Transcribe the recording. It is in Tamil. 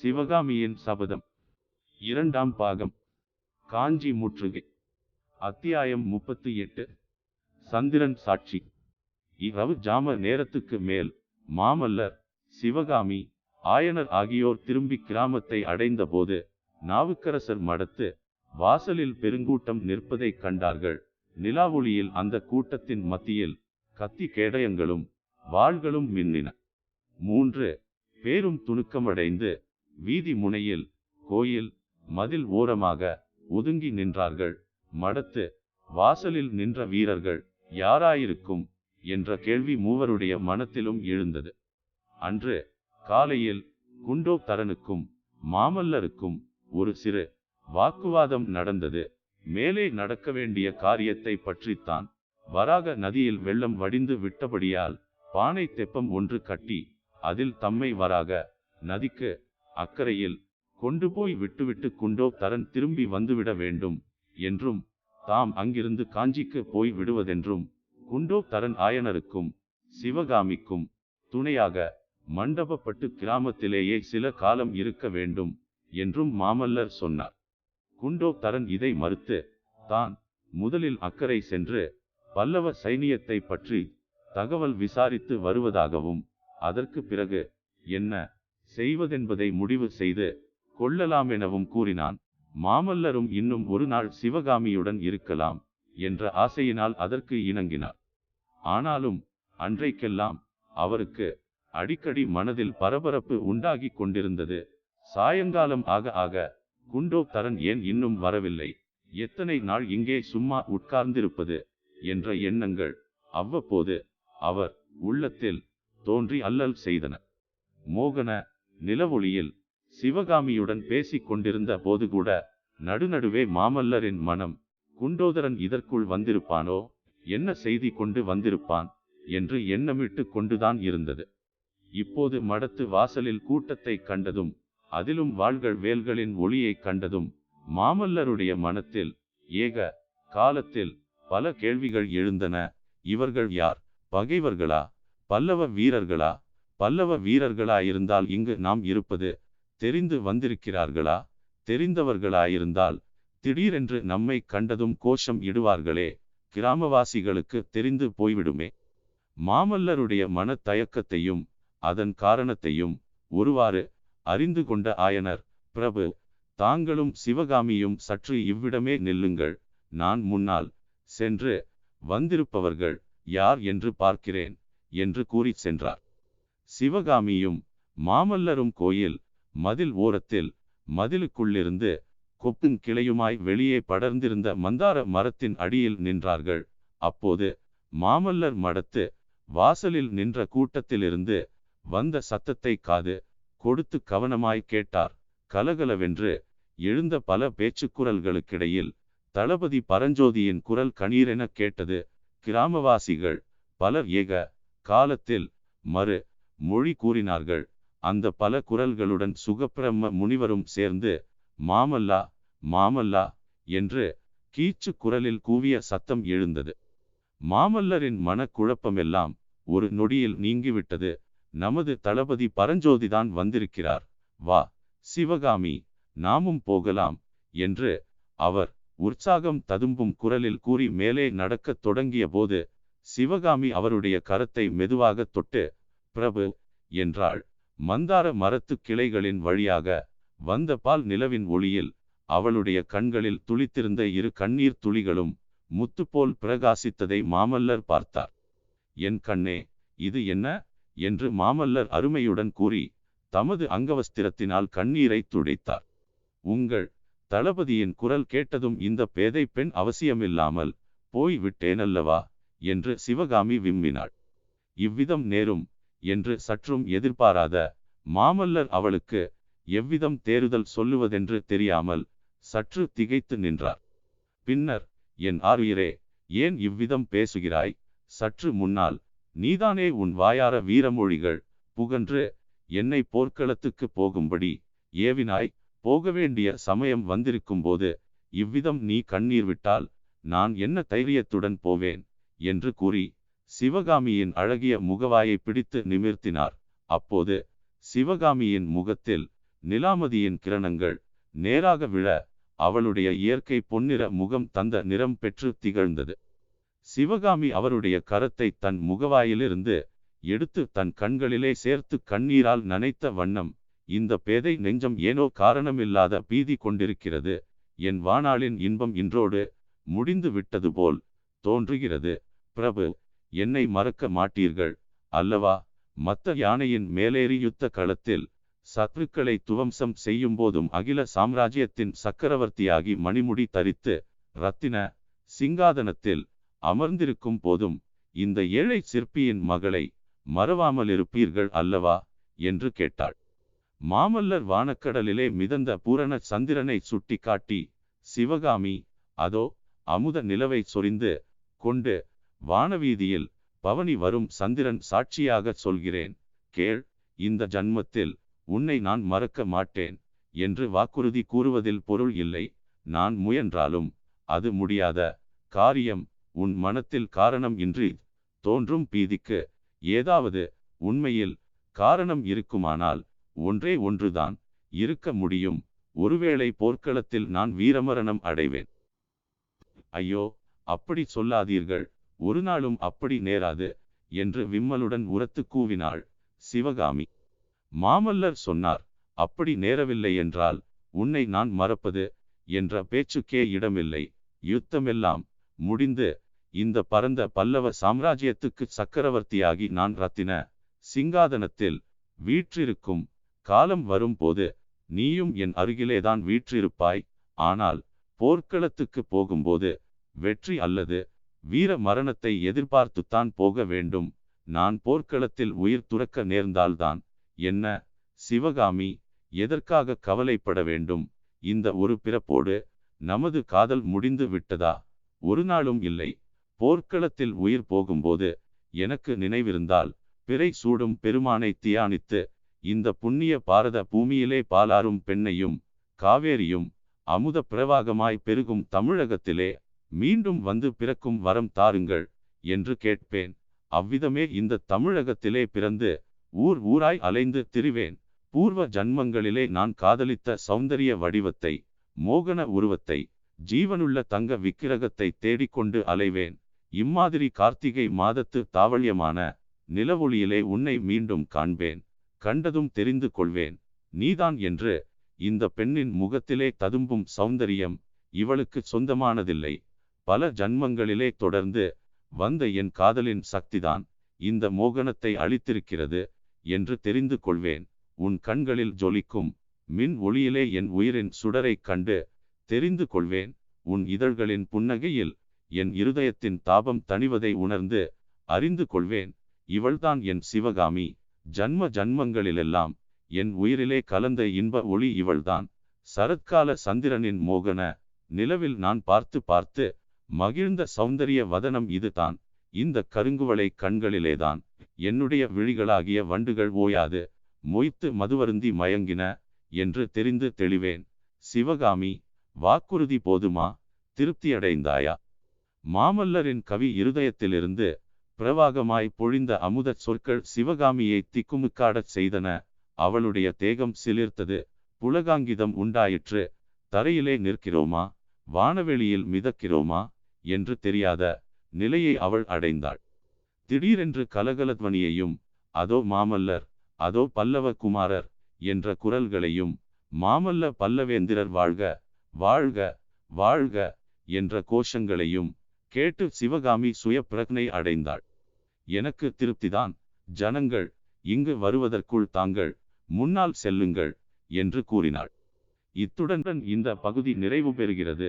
சிவகாமியின் சபதம். இரண்டாம் பாகம். காஞ்சி முற்றுகை. அத்தியாயம் முப்பத்தி எட்டு. சந்திரன் சாட்சி. இரவு ஜாம நேரத்துக்கு மேல் மாமல்லர் சிவகாமி ஆயனர் ஆகியோர் திரும்பி கிராமத்தை அடைந்தபோது நாவுக்கரசர் மடத்து வாசலில் பெருங்கூட்டம் நிற்பதைக் கண்டார்கள். நிலாவொளியில் அந்த கூட்டத்தின் மத்தியில் கத்தி கேடயங்களும் வாள்களும் மின்னின. மூன்று பேரும் துணுக்கமடைந்து வீதி முனையில் கோயில் மதில் ஓரமாக ஒதுங்கி நின்றார்கள். மடத்து வாசலில் நின்ற வீரர்கள் யாராயிருக்கும்? என்ற கேள்வி மூவருடைய மனத்திலும் எழுந்தது. அன்று காலையில் குண்டோ தரனுக்கும் மாமல்லருக்கும் ஒரு சிறு வாக்குவாதம் நடந்தது. மேலே நடக்க வேண்டிய காரியத்தை பற்றித்தான் வராக நதியில் வெள்ளம் வடிந்து விட்டபடியால் பானை தெப்பம் ஒன்று கட்டி அதில் தம்மை வராக நதிக்கு அக்கறையில் கொண்டு போய் விட்டுவிட்டு குண்டோ தரன் திரும்பி வந்துவிட வேண்டும் என்றும் தாம் அங்கிருந்து காஞ்சிக்கு போய் விடுவதென்றும் குண்டோ தரன் ஆயனருக்கும் சிவகாமிக்கும் துணையாக மண்டபப்பட்டு கிராமத்திலேயே சில காலம் இருக்க வேண்டும் என்றும் மாமல்லர் சொன்னார். குண்டோ தரன் இதை மறுத்து தான் முதலில் அக்கறை சென்று பல்லவ சைனியத்தை பற்றி தகவல் விசாரித்து வருவதாகவும் அதற்கு பிறகு என்ன செய்வதென்பதை முடிவு செய்து கொள்ளலாம் எனவும் கூறினான். மாமல்லரும் இன்னும் ஒரு நாள் சிவகாமியுடன் இருக்கலாம் என்ற ஆசையினால் அதற்கு இணங்கினார். ஆனாலும் அன்றைக்கெல்லாம் அவருக்கு அடிக்கடி மனதில் பரபரப்பு உண்டாகி கொண்டிருந்தது. சாயங்காலம் ஆக ஆக குண்டோ தரன் ஏன் இன்னும் வரவில்லை? எத்தனை நாள் இங்கே சும்மா உட்கார்ந்திருப்பது? என்ற எண்ணங்கள் அவ்வப்போது அவர் உள்ளத்தில் தோன்றி அல்லல் செய்தன. மோகன நிலவொளியில் சிவகாமியுடன் பேசிக் கொண்டிருந்த போது கூட நடுநடுவே மாமல்லரின் மனம் குண்டோதரன் இதற்குள் வந்திருப்பானோ என்ன செய்தி கொண்டு வந்திருப்பான் என்று எண்ணமிட்டு கொண்டுதான் இருந்தது. இப்போது மடத்து வாசலில் கூட்டத்தை கண்டதும் அதிலும் வாள்கள் வேல்களின் ஒளியை கண்டதும் மாமல்லருடைய மனத்தில் ஏக காலத்தில் பல கேள்விகள் எழுந்தன. இவர்கள் யார்? பகைவர்களா? பல்லவ வீரர்களா? பல்லவ வீரர்களாயிருந்தால் இங்கு நாம் இருப்பது தெரிந்து வந்திருக்கிறார்களா? தெரிந்தவர்களாயிருந்தால் திடீரென்று நம்மை கண்டதும் கோஷம் இடுவார்களே கிராமவாசிகளுக்கு தெரிந்து போய்விடுமே. மாமல்லருடைய மன தயக்கத்தையும் அதன் காரணத்தையும் ஒருவாறு அறிந்து கொண்ட ஆயனர் பிரபு தாங்களும் சிவகாமியும் சற்று இவ்விடமே நில்லுங்கள் நான் முன்னால் சென்று வந்திருப்பவர்கள் யார் என்று பார்க்கிறேன் என்று கூறிச் சென்றார். சிவகாமியும் மாமல்லரும் கோயில் மதில் ஓரத்தில் மதிலுக்குள்ளிருந்து கொப்பும் கிளையுமாய் வெளியே படர்ந்திருந்த மந்தார மரத்தின் அடியில் நின்றார்கள். அப்போது மாமல்லர் மடத்து வாசலில் நின்ற கூட்டத்திலிருந்து வந்த சத்தத்தை காது கொடுத்து கவனமாய் கேட்டார். கலகலவென்று எழுந்த பல பேச்சுக்குரல்களுக்கிடையில் தளபதி பரஞ்சோதியின் குரல் கணீரென கேட்டது. கிராமவாசிகள் பலர் ஏக காலத்தில் மறு மொழி கூறினார்கள். அந்த பல குரல்களுடன் சுகப்பிரம்ம முனிவரும் சேர்ந்து மாமல்லா மாமல்லா என்று கீச்சு குரலில் கூவிய சத்தம் எழுந்தது. மாமல்லரின் மனக்குழப்பமெல்லாம் ஒரு நொடியில் நீங்கிவிட்டது. நமது தளபதி பரஞ்சோதிதான் வந்திருக்கிறார். வா சிவகாமி நாமும் போகலாம் என்று அவர் உற்சாகம் ததும்பும் குரலில் கூறி மேலே நடக்கத் தொடங்கிய போது சிவகாமி அவருடைய கரத்தை மெதுவாக தொட்டு பிரபு என்றாள். மந்தார மரத்து கிளைகளின் வழியாக வந்த பால் நிலவின் ஒளியில் அவளுடைய கண்களில் துளித்திருந்த இரு கண்ணீர் துளிகளும் முத்துப்போல் பிரகாசித்ததை மாமல்லர் பார்த்தார். என் கண்ணே இது என்ன என்று மாமல்லர் அருமையுடன் கூறி தமது அங்கவஸ்திரத்தினால் கண்ணீரை துடைத்தார். உங்கள் தளபதியின் குரல் கேட்டதும் இந்த பேதை பெண் அவசியமில்லாமல் போய் விட்டேனல்லவா என்று சிவகாமி விம்மினாள். இவ்விதம் நேரும் என்று சற்றும் எதிர்பாராத மாமல்லர் அவளுக்கு எவ்விதம் தேறுதல் சொல்லுவதென்று தெரியாமல் சற்று திகைத்து நின்றார். பின்னர் என் ஆருயிரே ஏன் இவ்விதம் பேசுகிறாய்? சற்று முன்னால் நீதானே உன் வாயார வீரமொழிகள் புகன்று என்னை போர்க்களத்துக்கு போகும்படி ஏவினாய். போக வேண்டிய சமயம் வந்திருக்கும்போது இவ்விதம் நீ கண்ணீர் விட்டால் நான் என்ன தைரியத்துடன் போவேன்? என்று கூறி சிவகாமியின் அழகிய முகவாயை பிடித்து நிமிர்த்தினார். அப்போது சிவகாமியின் முகத்தில் நிலாமதியின் கிரணங்கள் நேராக விழ அவளுடைய இயற்கை பொன்னிற முகம் தந்த நிறம் பெற்று திகழ்ந்தது. சிவகாமி அவருடைய கரத்தை தன் முகவாயிலிருந்து எடுத்து தன் கண்களிலே சேர்த்து கண்ணீரால் நனைத்த வண்ணம் இந்த பேதை நெஞ்சம் ஏனோ காரணமில்லாத பீதி கொண்டிருக்கிறது. என் வாணாளின் இன்பம் இன்றோடு முடிந்து விட்டது போல் தோன்றுகிறது. பிரபு என்னை மறக்க மாட்டீர்கள். அல்லவா? மத்த யானையின் மேலேறி யுத்த களத்தில் சத்ருக்களை துவம்சம் செய்யும் போதும் அகில சாம்ராஜ்யத்தின் சக்கரவர்த்தியாகி மணிமுடி தரித்து ரத்தின சிங்காதனத்தில் அமர்ந்திருக்கும் போதும் இந்த ஏழை சிற்பியின் மகளை மறவாமலிருப்பீர்கள் அல்லவா? என்று கேட்டாள். மாமல்லர் வானக்கடலிலே மிதந்த பூரண சந்திரனை சுட்டிக்காட்டி சிவகாமி அதோ அமுத நிலவை சொரிந்து கொண்டு வானவீதியில் பவனி வரும் சந்திரன் சாட்சியாக சொல்கிறேன் கேள் இந்த ஜன்மத்தில் உன்னை நான் மறக்க மாட்டேன் என்று வாக்குறுதி கூறுவதில் பொருள் இல்லை நான் முயன்றாலும் அது முடியாத காரியம் உன் மனத்தில் காரணம் இன்றி தோன்றும் பீதிக்கு ஏதாவது உண்மையில் காரணம் இருக்குமானால் ஒன்றே ஒன்றுதான் இருக்க முடியும் ஒருவேளை போர்க்களத்தில் நான் வீரமரணம் அடைவேன். ஐயோ அப்படி சொல்லாதீர்கள் ஒரு நாளும் அப்படி நேராது என்று விம்மலுடன் உரத்து கூவினாள் சிவகாமி. மாமல்லர் சொன்னார் அப்படி நேரவில்லை என்றால் உன்னை நான் மறப்பது என்ற பேச்சுக்கே இடமில்லை. யுத்தமெல்லாம் முடிந்து இந்த பரந்த பல்லவ சாம்ராஜ்யத்துக்கு சக்கரவர்த்தியாகி நான் ரத்தின சிங்காதனத்தில் வீற்றிருக்கும் காலம் வரும்போது நீயும் என் அருகிலேதான் வீற்றிருப்பாய். ஆனால் போர்க்களத்துக்கு போகும்போது வெற்றி அல்லது வீர மரணத்தை எதிர்பார்த்துத்தான் போக வேண்டும். நான் போர்க்களத்தில் உயிர் துறக்க நேர்ந்தால்தான் என்ன? சிவகாமி எதற்காக கவலைப்பட வேண்டும்? இந்த ஒரு பிறப்போடு நமது காதல் முடிந்து விட்டதா? ஒரு நாளும் இல்லை. போர்க்களத்தில் உயிர் போகும்போது எனக்கு நினைவிருந்தால் பிறை சூடும் பெருமானை தியானித்து இந்த புண்ணிய பாரத பூமியிலே பாலாரும் பெண்ணையும் காவேரியும் அமுத பிரவாகமாய் பெருகும் தமிழகத்திலே மீண்டும் வந்து பிறக்கும் வரம் தாருங்கள் என்று கேட்பேன். அவ்விதமே இந்த தமிழகத்திலே பிறந்து ஊர் ஊராய் அலைந்து திரிவேன். பூர்வ ஜன்மங்களிலே நான் காதலித்த சௌந்தரிய வடிவத்தை மோகன உருவத்தை ஜீவனுள்ள தங்க விக்கிரகத்தை தேடிக்கொண்டு அலைவேன். இம்மாதிரி கார்த்திகை மாதத்து தாவழியமான நிலவொளியிலே உன்னை மீண்டும் காண்பேன். கண்டதும் தெரிந்து கொள்வேன். நீதான் என்று இந்த பெண்ணின் முகத்திலே ததும்பும் சௌந்தரியம் இவளுக்கு சொந்தமானதில்லை. பல ஜன்மங்களிலே தொடர்ந்து வந்த என் காதலின் சக்திதான் இந்த மோகனத்தை அளித்திருக்கிறது என்று தெரிந்து கொள்வேன். உன் கண்களில் ஜொலிக்கும் மின் ஒளியிலே என் உயிரின் சுடரை கண்டு தெரிந்து கொள்வேன். உன் இதழ்களின் புன்னகையில் என் இருதயத்தின் தாபம் தணிவதை உணர்ந்து அறிந்து கொள்வேன். இவள்தான் என் சிவகாமி. ஜன்ம ஜன்மங்களிலெல்லாம் என் உயிரிலே கலந்த இன்ப ஒளி இவள்தான். சரத்கால சந்திரனின் மோகன நிலவில் நான் பார்த்து பார்த்து மகிழ்ந்த சௌந்தரிய வதனம் இதுதான். இந்த கருங்குவளை கண்களிலேதான். என்னுடைய விழிகளாகிய வண்டுகள் ஓயாது. மொய்த்து மதுவருந்தி மயங்கின என்று தெரிந்து தெளிவேன். சிவகாமி வாக்குறுதி போதுமா? திருப்தியடைந்தாயா? மாமல்லரின் கவி இருதயத்திலிருந்து பிரவாகமாய் பொழிந்த அமுத சொற்கள் சிவகாமியை திக்குமுக்காடச் செய்தன. அவளுடைய தேகம் சிலிர்த்தது. புலகாங்கிதம் உண்டாயிற்று. தரையிலே நிற்கிறோமா? வானவெளியில் மிதக்கிறோமா? என்று தெரியாத நிலையை அவள் அடைந்தாள். திடீரென்று கலகலத்வனியையும் அதோ மாமல்லர் அதோ பல்லவ குமாரர் என்ற குரல்களையும் மாமல்ல பல்லவேந்திரர் வாழ்க வாழ்க வாழ்க என்ற கோஷங்களையும் கேட்டு சிவகாமி சுய பிரக்னை அடைந்தாள். எனக்கு திருப்திதான் ஜனங்கள் இங்கு வருவதற்குள் தாங்கள் முன்னால் செல்லுங்கள் என்று கூறினாள். இத்துடன் இந்த பகுதி நிறைவு பெறுகிறது.